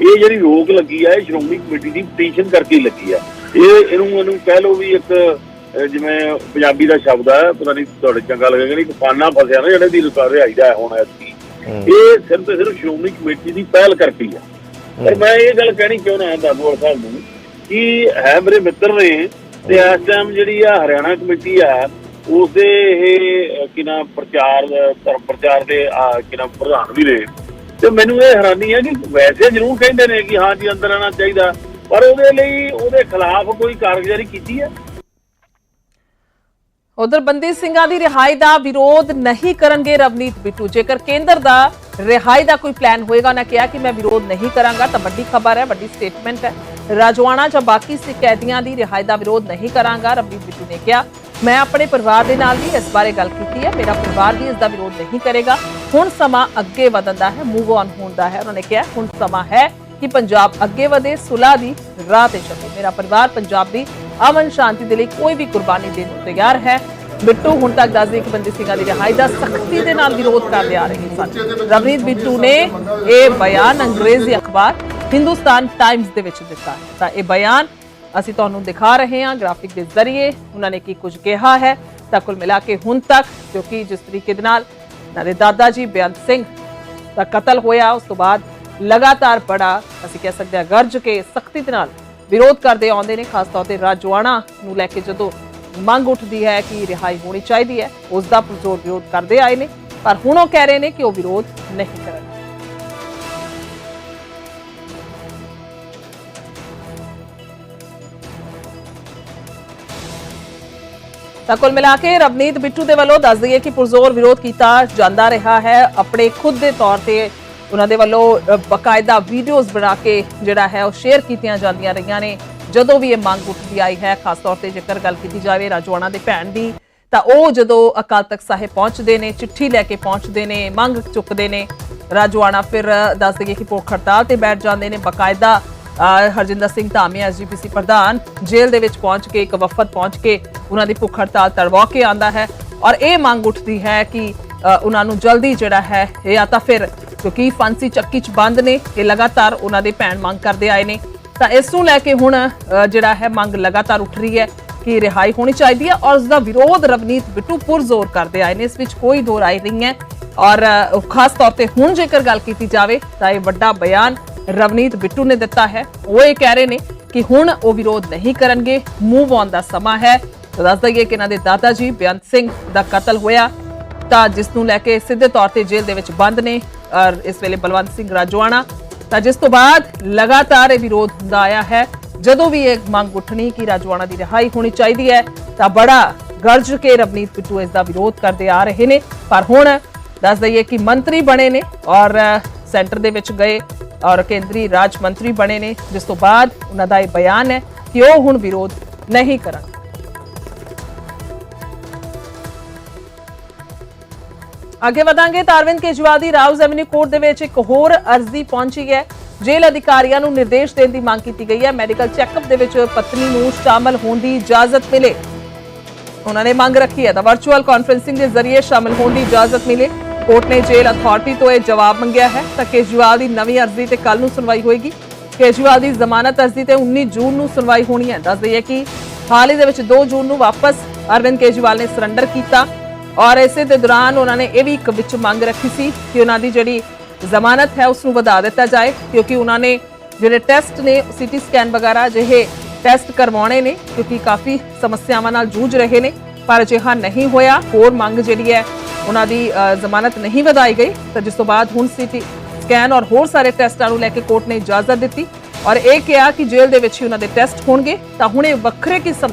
ਇਹ ਜਿਹੜੀ ਰੋਕ ਲੱਗੀ ਆ ਇਹ ਸ਼੍ਰੋਮਣੀ ਕਮੇਟੀ ਦੀ ਪਟੀਸ਼ਨ ਕਰਕੇ ਲੱਗੀ ਆ। ਇਹ ਇਹਨੂੰ ਇਹਨੂੰ ਕਹਿ ਲਓ ਵੀ ਇੱਕ ਜਿਵੇਂ ਪੰਜਾਬੀ ਦਾ ਸ਼ਬਦ ਆ ਪਤਾ ਨਹੀਂ ਤੁਹਾਡੇ ਚੰਗਾ ਲੱਗੇਗਾ ਨਹੀਂ ਕਿਸਾਨਾਂ ਫਸਿਆ ਨਾ ਜਿਹੜੇ ਦੀ ਰਿਹਾਈ ਦਾ ਹੁਣ ਹੂੰ। ਇਹ ਸਿਰਫ ਸਿਰਫ ਸ਼੍ਰੋਮਣੀ ਕਮੇਟੀ ਦੀ ਪਹਿਲ ਕਰਕੇ ਆ। ਪਰ ਮੈਂ ਇਹ ਗੱਲ ਕਹਿਣੀ ਕਿਉਂ ਨਾ ਦਾਦੂਆ ਸਾਹਿਬ ਨੂੰ ਕਿ ਹੈ ਮੇਰੇ ਮਿੱਤਰ ਨੇ ਤੇ ਇਸ ਟਾਈਮ ਜਿਹੜੀ ਆ ਹਰਿਆਣਾ ਕਮੇਟੀ ਆ ਉਸ ਦੇ ਇਹ ਕਿ ਨਾ ਪ੍ਰਚਾਰ ਧਰਮ ਪ੍ਰਚਾਰ ਦੇ ਕਿ ਨਾ ਪ੍ਰਧਾਨ ਵੀ ਨੇ। ਤੇ ਮੈਨੂੰ ਇਹ ਹੈਰਾਨੀ ਹੈ ਕਿ ਵੈਸੇ ਜ਼ਰੂਰ ਕਹਿੰਦੇ ਨੇ ਕਿ ਹਾਂ ਜੀ ਅੰਦਰ ਆਣਾ ਚਾਹੀਦਾ ਪਰ ਉਹਦੇ ਲਈ ਉਹਦੇ ਖਿਲਾਫ ਕੋਈ ਕਾਰਗੁਜ਼ਾਰੀ ਕੀਤੀ ਹੈ ਉਧਰ ਬੰਦੀ ਸਿੰਘਾਂ ਦੀ ਰਿਹਾਈ ਦਾ ਵਿਰੋਧ ਨਹੀਂ ਕਰਨਗੇ ਰਵਨੀਤ ਬਿੱਟੂ। ਜੇਕਰ ਕੇਂਦਰ ਦਾ ਰਿਹਾਈ ਦਾ ਕੋਈ ਪਲਾਨ ਹੋਏਗਾ ਉਹਨਾਂ ਕਿਹਾ ਕਿ ਮੈਂ ਵਿਰੋਧ ਨਹੀਂ ਕਰਾਂਗਾ ਤਾਂ ਵੱਡੀ ਖਬਰ ਹੈ ਵੱਡੀ ਸਟੇਟਮੈਂਟ ਹੈ ਰਾਜਵਾਨਾ ਜਾਂ ਬਾਕੀ ਸਿੱਖ ਕੈਦੀਆਂ ਦੀ ਰਿਹਾਈ ਦਾ ਵਿਰੋਧ ਨਹੀਂ ਕਰਾਂਗਾ ਰਵਨੀਤ ਬਿੱਟੂ ਨੇ ਕਿਹਾ ਮੈਂ ਆਪਣੇ ਪਰਿਵਾਰ ਦੇ ਨਾਲ ਵੀ ਇਸ ਬਾਰੇ ਗੱਲ ਕੀਤੀ ਹੈ ਮੇਰਾ ਪਰਿਵਾਰ ਵੀ ਇਸ ਦਾ ਵਿਰੋਧ ਨਹੀਂ ਕਰੇਗਾ ਹੁਣ ਸਮਾਂ ਅੱਗੇ ਵਧਣ ਦਾ ਹੈ ਮੂਵ ਔਨ ਹੋਣ ਦਾ ਹੈ ਉਹਨਾਂ ਨੇ ਕਿਹਾ ਹੁਣ ਸਮਾਂ ਹੈ ਕਿ ਪੰਜਾਬ ਅੱਗੇ ਵਧੇ ਸੁਲਾਹ ਦੀ ਰਾਹ ਤੇ ਚੱਲੇ ਮੇਰਾ ਪਰਿਵਾਰ ਪੰਜਾਬ ਦੀ ਅਮਨ ਸ਼ਾਂਤੀ ਦੇ ਲਈ ਕੋਈ ਵੀ ਕੁਰਬਾਨੀ ਦੇਣ ਨੂੰ ਤਿਆਰ ਹੈ ਬਿੱਟੂ ਹੁਣ ਤੱਕ ਦੱਸਦੇ ਕਿ ਬੰਦੀ ਸਿੰਘਾਂ ਦੀ ਰਿਹਾਈ ਦਾ ਸਖਤੀ ਦੇ ਨਾਲ ਵਿਰੋਧ ਕਰਦੇ ਆ ਰਹੇ ਸਨ। ਰਵਨੀਤ ਬਿੱਟੂ ਨੇ ਇਹ ਬਿਆਨ ਅੰਗਰੇਜ਼ੀ ਅਖਬਾਰ ਹਿੰਦੁਸਤਾਨ ਟਾਈਮਜ਼ ਦੇ ਵਿੱਚ ਦਿੱਤਾ ਤਾਂ ਇਹ ਬਿਆਨ ਅਸੀਂ ਤੁਹਾਨੂੰ ਦਿਖਾ ਰਹੇ ਹਾਂ ਗ੍ਰਾਫਿਕ ਦੇ ਜ਼ਰੀਏ। ਉਹਨਾਂ ਨੇ ਕੀ ਕੁਝ ਕਿਹਾ ਹੈ, ਤਾਂ ਕੁੱਲ ਮਿਲਾ ਕੇ ਹੁਣ ਤੱਕ ਕਿਉਂਕਿ ਜਿਸ ਤਰੀਕੇ ਦੇ ਨਾਲ ਇਹਨਾਂ ਦਾਦਾ ਜੀ ਬੇਅੰਤ ਸਿੰਘ ਦਾ ਕਤਲ ਹੋਇਆ, ਉਸ ਤੋਂ ਬਾਅਦ ਲਗਾਤਾਰ ਬੜਾ, ਅਸੀਂ ਕਹਿ ਸਕਦੇ ਹਾਂ, ਗਰਜ ਕੇ ਸਖਤੀ ਦੇ ਨਾਲ ਵਿਰੋਧ ਕਰਦੇ ਆਉਂਦੇ ਨੇ, ਖਾਸ ਤੌਰ ਤੇ ਰਾਜਵਾਣਾ ਨੂੰ ਲੈ ਕੇ ਜਦੋਂ ਮੰਗ ਉੱਠਦੀ ਹੈ ਕਿ ਰਿਹਾਈ ਹੋਣੀ ਚਾਹੀਦੀ ਹੈ। ਉਸ ਦਾ ਪੁਰਜ਼ੋਰ ਵਿਰੋਧ ਕਰਦੇ ਆਏ ਨੇ ਪਰ ਹੁਣ ਉਹ ਕਹਿ ਰਹੇ ਨੇ ਕਿ ਉਹ ਵਿਰੋਧ ਨਹੀਂ ਕਰਨਗੇ ਤਾਂ ਕੁੱਲ ਮਿਲਾ ਕੇ ਰਵਨੀਤ ਬਿੱਟੂ ਦੇ ਵੱਲੋਂ ਦੱਸ ਦਈਏ ਕਿ ਪੁਰਜ਼ੋਰ ਵਿਰੋਧ ਕੀਤਾ ਜਾਂਦਾ ਰਿਹਾ ਹੈ। ਆਪਣੇ ਖੁਦ ਦੇ ਤੌਰ ਤੇ ਉਹਨਾਂ ਦੇ ਵੱਲੋਂ ਅ, ਬਕਾਇਦਾ ਵੀਡੀਓਜ਼ ਬਣਾ ਕੇ ਜਿਹੜਾ ਹੈ ਉਹ ਸ਼ੇਅਰ ਕੀਤੀਆਂ ਜਾਂਦੀਆਂ ਰਹੀਆਂ ਨੇ। ਜਦੋਂ ਵੀ ਇਹ ਮੰਗ ਉੱਠਦੀ ਆਈ ਹੈ, ਖਾਸ ਤੌਰ ਤੇ ਜੇਕਰ ਗੱਲ ਕੀਤੀ ਜਾਵੇ ਰਾਜਵਾਨਾ ਦੇ ਭੈਣ ਦੀ, ਤਾਂ ਉਹ ਜਦੋਂ ਅਕਾਲ ਤਖਤ ਸਾਹਿਬ ਪਹੁੰਚਦੇ ਨੇ, ਚਿੱਠੀ ਲੈ ਕੇ ਪਹੁੰਚਦੇ ਨੇ, ਮੰਗ ਚੁੱਕਦੇ ਨੇ, ਰਾਜਵਾਨਾ ਫਿਰ ਦੱਸ ਦਈਏ ਕਿ ਭੁੱਖ ਹੜਤਾਲ ਤੇ ਬੈਠ ਜਾਂਦੇ ਨੇ, ਬਕਾਇਦਾ ਹਰਜਿੰਦਰ ਸਿੰਘ ਧਾਮੀਆ ਐਸਜੀਪੀਸੀ ਪ੍ਰਧਾਨ, ਜੇਲ੍ਹ ਦੇ ਵਿੱਚ ਪਹੁੰਚ ਕੇ, ਇੱਕ ਵਫਦ ਪਹੁੰਚ ਕੇ ਉਹਨਾਂ ਦੀ ਭੁੱਖ ਹੜਤਾਲ ਤੜਵਾ ਕੇ ਆਂਦਾ ਹੈ ਔਰ ਇਹ ਮੰਗ ਉੱਠਦੀ ਹੈ ਕਿ ਉਹਨਾਂ ਨੂੰ ਜਲਦੀ ਜਿਹੜਾ ਹੈ, ਇਹ ਆ ਤਾਂ ਫਿਰ ਕਿਉਂਕਿ ਫਾਂਸੀ ਚੱਕੀ 'ਚ ਬੰਦ ਨੇ, ਇਹ ਲਗਾਤਾਰ ਉਹਨਾਂ ਦੇ ਭੈਣ ਮੰਗ ਕਰਦੇ ਆਏ ਨੇ। ਤਾਂ ਇਸ ਨੂੰ ਲੈ ਕੇ ਹੁਣ ਜਿਹੜਾ ਹੈ ਮੰਗ ਲਗਾਤਾਰ ਉੱਠ ਰਹੀ ਹੈ ਕਿ ਰਿਹਾਈ ਹੋਣੀ ਚਾਹੀਦੀ ਹੈ ਔਰ ਉਸ ਦਾ ਵਿਰੋਧ ਰਵਨੀਤ ਬਿੱਟੂ ਪੁਰਜ਼ੋਰ ਕਰਦੇ ਆਏ ਨੇ। ਇਸ ਵਿੱਚ ਕੋਈ ਦੋ ਰਾਏ ਨਹੀਂ ਹੈ ਔਰ ਖਾਸ ਤੌਰ ਤੇ ਹੁਣ ਜੇਕਰ ਗੱਲ ਕੀਤੀ ਜਾਵੇ ਤਾਂ ਇਹ ਵੱਡਾ ਬਿਆਨ ਰਵਨੀਤ ਬਿੱਟੂ ਨੇ ਦਿੱਤਾ ਹੈ। ਉਹ ਇਹ ਕਹਿ ਰਹੇ ਨੇ ਕਿ ਹੁਣ ਉਹ ਵਿਰੋਧ ਨਹੀਂ ਕਰਨਗੇ। ਮੂਵ ਔਨ ਦਾ ਸਮਾਂ ਹੈ। ਤਾਂ ਦੱਸ ਦਈਏ ਕਿ ਇਹਨਾਂ ਦੇ ਦਾਦਾ ਜੀ ਬੇਅੰਤ ਸਿੰਘ ਦਾ ਕਤਲ ਹੋਇਆ ਤਾਂ ਜਿਸ ਨੂੰ ਲੈ ਕੇ ਸਿੱਧੇ ਤੌਰ ਤੇ ਜੇਲ੍ਹ ਦੇ ਵਿੱਚ ਬੰਦ ਨੇ ਔਰ ਇਸ ਵੇਲੇ ਬਲਵੰਤ ਸਿੰਘ ਰਾਜਵਾਨਾ ਤਾਂ ਜਿਸ ਤੋਂ ਬਾਅਦ ਲਗਾਤਾਰ ਇਹ ਵਿਰੋਧ ਹੁੰਦਾ ਆਇਆ ਹੈ। ਜਦੋਂ ਵੀ ਇਹ ਮੰਗ ਉੱਠਣੀ ਕਿ ਰਾਜਵਾਨਾ ਦੀ ਰਿਹਾਈ ਹੋਣੀ ਚਾਹੀਦੀ ਹੈ, ਤਾਂ ਬੜਾ ਗਰਜ ਕੇ ਰਵਨੀਤ ਬਿੱਟੂ ਇਸ ਦਾ ਵਿਰੋਧ ਕਰਦੇ ਆ ਰਹੇ ਨੇ। ਪਰ ਹੁਣ ਦੱਸ ਦਈਏ ਕਿ ਮੰਤਰੀ ਬਣੇ ਨੇ ਔਰ ਸੈਂਟਰ ਦੇ ਵਿੱਚ ਗਏ ਔਰ ਕੇਂਦਰੀ ਰਾਜ ਮੰਤਰੀ ਬਣੇ ਨੇ, ਜਿਸ ਤੋਂ ਬਾਅਦ ਉਹਨਾਂ ਦਾ ਇਹ ਬਿਆਨ ਹੈ ਕਿ ਉਹ ਹੁਣ ਵਿਰੋਧ ਨਹੀਂ ਕਰਨਗੇ। ਅੱਗੇ ਵਧਾਂਗੇ ਤਾਂ ਅਰਵਿੰਦ ਕੇਜਰੀਵਾਲ ਦੀ ਰਾਉਜ਼ ਐਵਨਿਊ ਕੋਰਟ ਦੇ ਵਿੱਚ ਇੱਕ ਹੋਰ ਅਰਜ਼ੀ ਪਹੁੰਚੀ ਹੈ। ਜੇਲ੍ਹ ਅਧਿਕਾਰੀਆਂ ਨੂੰ ਨਿਰਦੇਸ਼ ਦੇਣ ਦੀ ਮੰਗ ਕੀਤੀ ਗਈ ਹੈ। ਮੈਡੀਕਲ ਚੈੱਕਅਪ ਦੇ ਵਿੱਚ ਪਤਨੀ ਨੂੰ ਸ਼ਾਮਲ ਹੋਣ ਦੀ ਇਜਾਜ਼ਤ ਮਿਲੇ। ਉਹਨਾਂ ਨੇ ਮੰਗ ਰੱਖੀ ਹੈ। ਤਾਂ ਵਰਚੁਅਲ ਕਾਨਫਰੈਂਸਿੰਗ ਦੇ ਜ਼ਰੀਏ ਸ਼ਾਮਲ ਹੋਣ ਦੀ ਇਜਾਜ਼ਤ ਮਿਲੇ। ਕੋਰਟ ਨੇ ਜੇਲ੍ਹ ਅਥਾਰਟੀ ਤੋਂ ਇਹ ਜਵਾਬ ਮੰਗਿਆ ਹੈ। ਤਾਂ ਕੇਜਰੀਵਾਲ ਦੀ ਨਵੀਂ ਅਰਜ਼ੀ ਤੇ ਕੱਲ ਨੂੰ ਸੁਣਵਾਈ ਹੋਏਗੀ। ਕੇਜਰੀਵਾਲ ਦੀ ਜ਼ਮਾਨਤ ਅਰਜ਼ੀ ਤੇ 19 ਜੂਨ ਨੂੰ ਸੁਣਵਾਈ ਹੋਣੀ ਹੈ। ਦੱਸ ਦਈਏ ਕਿ ਹਾਲ ਹੀ ਦੇ ਵਿੱਚ 2 ਜੂਨ ਨੂੰ ਵਾਪਸ ਅਰਵਿੰਦ ਕੇਜਰੀਵਾਲ ਨੇ ਸਰੈਂਡਰ ਕੀਤਾ। ਔਰ ਇਸੇ ਦੇ ਦੌਰਾਨ ਉਹਨਾਂ ਨੇ ਇਹ ਵੀ ਇੱਕ ਵਿੱਚ ਮੰਗ ਰੱਖੀ ਸੀ ਕਿ ਉਹਨਾਂ ਦੀ ਜਿਹੜੀ ਜ਼ਮਾਨਤ ਹੈ ਉਸ ਨੂੰ ਵਧਾ ਦਿੱਤਾ ਜਾਏ, ਕਿਉਂਕਿ ਉਹਨਾਂ ਨੇ ਜਿਹੜੇ ਟੈਸਟ ਨੇ, ਸੀਟੀ ਸਕੈਨ ਵਗੈਰਾ ਜਿਹੇ ਟੈਸਟ ਕਰਵਾਉਣੇ ਨੇ, ਕਿਉਂਕਿ ਕਾਫੀ ਸਮੱਸਿਆਵਾਂ ਨਾਲ ਜੂਝ ਰਹੇ ਨੇ, ਪਰ ਅਜਿਹਾ ਨਹੀਂ ਹੋਇਆ। ਹੋਰ ਮੰਗ ਜਿਹੜੀ ਹੈ, ਉਹਨਾਂ ਦੀ ਜ਼ਮਾਨਤ ਨਹੀਂ ਵਧਾਈ ਗਈ। ਤਾਂ ਜਿਸ ਤੋਂ ਬਾਅਦ ਹੁਣ ਸੀਟੀ ਸਕੈਨ ਔਰ ਹੋਰ ਸਾਰੇ ਟੈਸਟਾਂ ਨੂੰ ਲੈ ਕੇ ਕੋਰਟ ਨੇ ਇਜਾਜ਼ਤ ਦਿੱਤੀ। ਔਰ ਇਹ ਕਿਹਾ ਕਿ ਜੇਲ੍ਹ ਦੇ ਵਿੱਚ ਹੀ ਉਹਨਾਂ ਦੇ ਟੈਸਟ ਹੋਣਗੇ। ਤਾਂ ਹੁਣ ਇਹ ਵੱਖਰੇ ਕਿਸਮ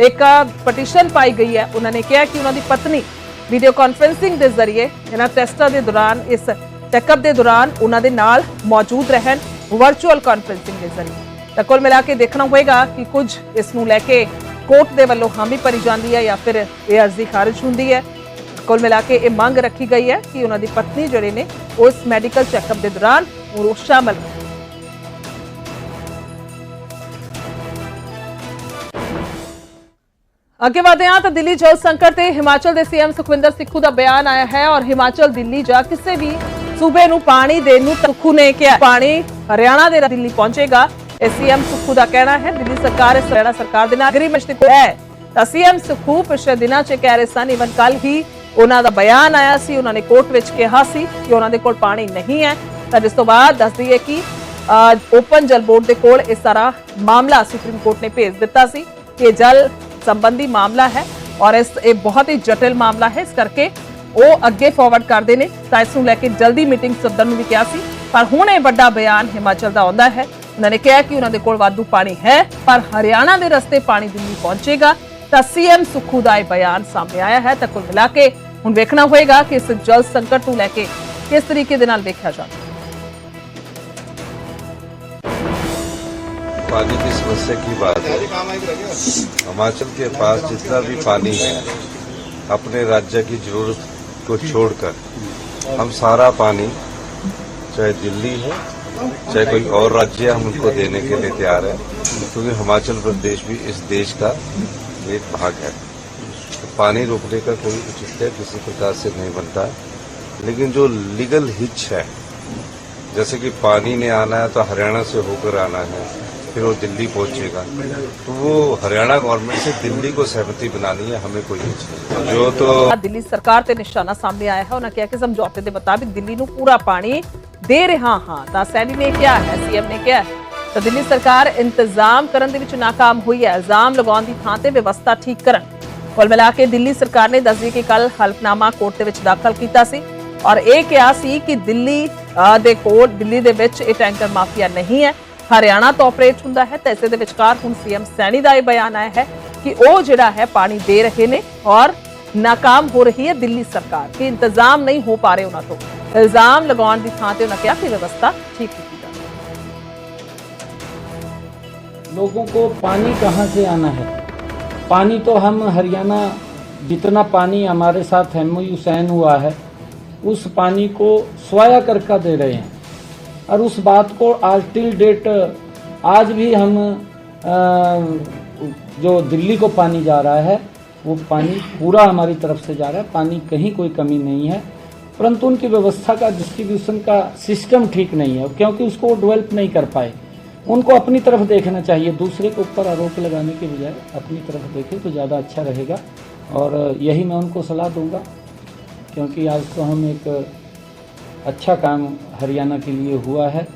ਇੱਕ ਪਟੀਸ਼ਨ ਪਾਈ ਗਈ ਹੈ। ਉਹਨਾਂ ਨੇ ਕਿਹਾ ਕਿ ਉਹਨਾਂ ਦੀ ਪਤਨੀ ਵੀਡੀਓ ਕਾਨਫਰੈਂਸਿੰਗ ਦੇ ਜ਼ਰੀਏ ਇਹਨਾਂ ਟੈਸਟਾਂ ਦੇ ਦੌਰਾਨ, ਇਸ ਚੈੱਕਅਪ ਦੇ ਦੌਰਾਨ ਉਹਨਾਂ ਦੇ ਨਾਲ ਮੌਜੂਦ ਰਹਿਣ ਵਰਚੁਅਲ ਕਾਨਫਰੈਂਸਿੰਗ ਦੇ ਜ਼ਰੀਏ। ਤਾਂ ਕੁੱਲ ਮਿਲਾ ਕੇ ਦੇਖਣਾ ਹੋਏਗਾ ਕਿ ਕੁਝ ਇਸ ਨੂੰ ਲੈ ਕੇ ਕੋਰਟ ਦੇ ਵੱਲੋਂ ਹਾਮੀ ਭਰੀ ਜਾਂਦੀ ਹੈ ਜਾਂ ਫਿਰ ਇਹ ਅਰਜ਼ੀ ਖਾਰਜ ਹੁੰਦੀ ਹੈ। ਕੁੱਲ ਮਿਲਾ ਕੇ ਇਹ ਮੰਗ ਰੱਖੀ ਗਈ ਹੈ ਕਿ ਉਹਨਾਂ ਦੀ ਪਤਨੀ ਜਿਹੜੇ ਨੇ ਉਸ ਮੈਡੀਕਲ ਚੈੱਕਅਪ ਦੇ ਦੌਰਾਨ ਉਹ ਸ਼ਾਮਲ ਅੱਗੇ ਵਧਦੇ ਹਾਂ ਤਾਂ ਦਿੱਲੀ ਜਲ ਸੰਕਟ ਤੇ ਹਿਮਾਚਲ ਦੇ ਸੀਐਮ ਸੁਖਵਿੰਦਰ ਸਿੱਖੂ ਦਾ ਬਿਆਨ ਆਇਆ ਹੈ ਔਰ ਹਿਮਾਚਲ ਦਿੱਲੀ ਜਾਂ ਕਿਸੇ ਵੀ ਸੂਬੇ ਨੂੰ ਪਾਣੀ ਦੇਣ ਨੂੰ ਸੁੱਖੂ ਨੇ ਕਿਹਾ ਪਾਣੀ ਹਰਿਆਣਾ ਦੇ ਦਿੱਲੀ ਪਹੁੰਚੇਗਾ, ਇਹ ਸੀਐਮ ਸੁੱਖੂ ਦਾ ਕਹਿਣਾ ਹੈ। ਦਿੱਲੀ ਸਰਕਾਰ ਇਸ ਹਰਿਆਣਾ ਸਰਕਾਰ ਦੇ ਨਾਲ ਅਗਰੀਮੈਂਟ ਤੇ ਹੈ। ਤਾਂ ਸੀਐਮ ਸੁੱਖੂ ਪਿਛਲੇ ਦਿਨਾਂ 'ਚ ਕਹਿ ਰਹੇ ਸਨ ਇਵਨ ਕੱਲ ਹੀ ਉਹਨਾਂ ਦਾ ਬਿਆਨ ਆਇਆ ਸੀ, ਉਹਨਾਂ ਨੇ ਕੋਰਟ ਵਿੱਚ ਕਿਹਾ ਸੀ ਕਿ ਉਹਨਾਂ ਦੇ ਕੋਲ ਪਾਣੀ ਨਹੀਂ ਹੈ। ਤਾਂ ਜਿਸ ਤੋਂ ਬਾਅਦ ਦੱਸਦੀ ਹੈ ਕਿ ਓਪਨ ਜਲ ਬੋਰਡ ਦੇ ਕੋਲ ਇਹ ਸਾਰਾ ਮਾਮਲਾ ਸੁਪਰੀਮ ਕੋਰਟ ਨੇ ਭੇਜ ਦਿੱਤਾ ਸੀ ਕਿ ਜਲ ਸੰਬੰਧੀ ਮਾਮਲਾ ਹੈ ਔਰ ਇਸ ਇਹ ਬਹੁਤ ਹੀ ਜਟਿਲ ਮਾਮਲਾ ਹੈ। ਇਸ ਕਰਕੇ ਉਹ ਅੱਗੇ ਫਾਰਵਰਡ ਕਰਦੇ ਨੇ ਤਾਂ ਇਸ ਨੂੰ ਲੈ ਕੇ ਜਲਦੀ ਮੀਟਿੰਗ ਸੱਦਣ ਨੂੰ ਵੀ ਕਿਹਾ ਸੀ। ਪਰ ਹੁਣ ਇਹ ਵੱਡਾ ਬਿਆਨ ਹਿਮਾਚਲ ਦਾ ਆਉਂਦਾ ਹੈ। ਉਹਨਾਂ ਨੇ ਕਿਹਾ ਕਿ ਉਹਨਾਂ ਦੇ ਕੋਲ ਵਾਧੂ ਪਾਣੀ ਹੈ, ਪਰ ਹਰਿਆਣਾ ਦੇ ਰਸਤੇ ਪਾਣੀ ਦਿੱਲੀ ਪਹੁੰਚੇਗਾ। ਤਾਂ ਸੀਐਮ ਸੁਖੂ ਦਾ ਇਹ ਬਿਆਨ ਸਾਹਮਣੇ ਆਇਆ ਹੈ। ਤਾਂ ਕੁੱਲ ਮਿਲਾ ਕੇ ਹੁਣ ਵੇਖਣਾ ਹੋਏਗਾ ਕਿ ਇਸ ਜਲ ਸੰਕਟ ਨੂੰ ਲੈ ਕੇ ਕਿਸ ਤਰੀਕੇ ਦੇ ਨਾਲ ਵੇਖਿਆ ਜਾਂਦਾ पानी की समस्या की बात है। हिमाचल के पास जितना भी पानी है, अपने राज्य की ज़रूरत को छोड़कर, हम सारा पानी, चाहे दिल्ली है, चाहे कोई और राज्य हम उनको देने के लिए तैयार है, क्योंकि हिमाचल प्रदेश भी इस देश का एक भाग है। तो पानी रोकने का कोई उचित है, किसी प्रकार से नहीं बनता। लेकिन जो लीगल हिच है, जैसे कि पानी ने आना है तो हरियाणा से होकर आना है फिर वो दिल्ली पहुंचेगा तो वो हरियाणा गवर्नमेंट से दिल्ली को सहमति बनानी है हमें कोई हिच नहीं जो तो ਦਿੱਲੀ ਸਰਕਾਰ ਤੇ ਨਿਸ਼ਾਨਾ ਸਾਹਮਣੇ ਆਇਆ ਹੈ ਉਹਨਾਂ ਕਿਹਾ ਕਿ ਸਮਝੌਤੇ ਦੇ ਮੁਤਾਬਿਕ ਦਿੱਲੀ ਨੂੰ ਪੂਰਾ ਪਾਣੀ ਦੇ ਰਿਹਾ ਹਾਂ ਤਾਂ ਸੈਣੀ ਨੇ ਕਿਹਾ ਹੈ ਸੀਐਮ ਨੇ ਕਿਹਾ ਹੈ ਤਾਂ ਦਿੱਲੀ ਸਰਕਾਰ ਇੰਤਜ਼ਾਮ ਕਰਨ ਦੇ ਵਿੱਚ ਨਾਕਾਮ ਹੋਈ ਹੈ ਇਲਜ਼ਾਮ ਲਗਾਉਣ ਦੀ ਥਾਂ ਤੇ ਵਿਵਸਥਾ ਠੀਕ ਕਰਨ ਕੁੱਲ ਮਿਲਾ ਕੇ ਦਿੱਲੀ ਸਰਕਾਰ ਨੇ ਦੱਸੀ ਕਿ ਕੱਲ ਹਲਫਨਾਮਾ ਕੋਰਟ ਦੇ ਵਿੱਚ ਦਾਖਲ ਕੀਤਾ ਸੀ ਔਰ ਇਹ ਕਿਹਾ ਸੀ ਕਿ ਦਿੱਲੀ ਅ, ਦੇ ਕੋਲ ਦਿੱਲੀ ਦੇ ਵਿੱਚ ਇਹ ਟੈਂਕਰ ਮਾਫੀਆ ਨਹੀਂ ਹੈ ਹਰਿਆਣਾ ਤੋਂ ਆਪਰੇਟ ਹੁੰਦਾ ਹੈ ਤਾਂ ਇਸੇ ਦੇ ਵਿਚਕਾਰ ਹੁਣ ਸੀਐਮ ਸੈਣੀ ਦਾ ਇਹ ਬਿਆਨ ਆਇਆ ਹੈ ਕਿ ਉਹ ਜਿਹੜਾ ਹੈ ਪਾਣੀ ਦੇ ਰਹੇ ਨੇ ਔਰ ਨਾਕਾਮ ਹੋ ਰਹੀ ਹੈ ਦਿੱਲੀ ਸਰਕਾਰ ਕਿ ਇੰਤਜ਼ਾਮ ਨਹੀਂ ਹੋ ਪਾ ਰਹੇ ਉਹਨਾਂ ਤੋਂ ਇਲਜ਼ਾਮ ਲਗਾਉਣ ਦੀ ਥਾਂ ਤੇ ਉਹਨਾਂ ਕਿਹਾ ਕਿ ਵਿਵਸਥਾ ਠੀਕ ਕੀਤੀ ਜਾਵੇ लोगों को पानी कहाँ से आना है पानी तो हम हरियाणा जितना पानी हमारे साथ एम साइन हुआ है उस पानी को स्वाया करका दे रहे हैं और उस बात को आज टिल डेट आज भी हम जो दिल्ली को पानी जा रहा है, वो पानी पूरा हमारी तरफ़ से जा रहा है। पानी कहीं कोई कमी नहीं है। परंतु उनकी व्यवस्था का डिस्ट्रीब्यूशन का सिस्टम ठीक नहीं है, क्योंकि उसको वो डेवलप नहीं कर पाए। उनको अपनी तरफ़ देखना चाहिए। दूसरे के ऊपर आरोप लगाने के बजाय अपनी तरफ़ देखें तो ज़्यादा अच्छा रहेगा। और यही मैं उनको सलाह दूँगा, क्योंकि आज तो हम एक अच्छा काम हरियाणा के लिए हुआ है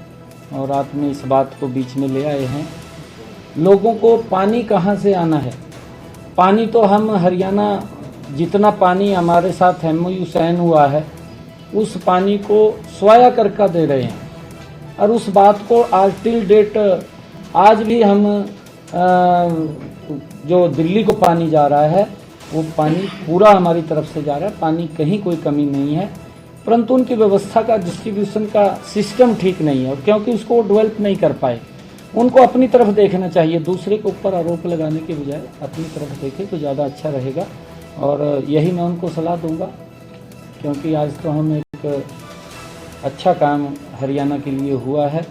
और आप में इस बात को बीच में ले आए हैं। लोगों को पानी कहाँ से आना है? पानी तो हम हरियाणा जितना पानी हमारे साथ एम साइन हुआ है उस पानी को स्वाया करका दे रहे हैं। और उस बात को आज टिल डेट आज भी हम अ, जो दिल्ली को पानी जा रहा है वो पानी पूरा हमारी तरफ़ से जा रहा है। पानी कहीं कोई कमी नहीं है। परंतु उनकी व्यवस्था का डिस्ट्रीब्यूशन का सिस्टम ठीक नहीं है क्योंकि उसको वो डेवलप नहीं कर पाए, उनको अपनी तरफ़ देखना चाहिए। दूसरे के ऊपर आरोप लगाने के बजाय अपनी तरफ़ देखें तो ज़्यादा अच्छा रहेगा। और यही मैं उनको सलाह दूँगा, क्योंकि आज तो हम एक अच्छा काम हरियाणा के लिए हुआ है।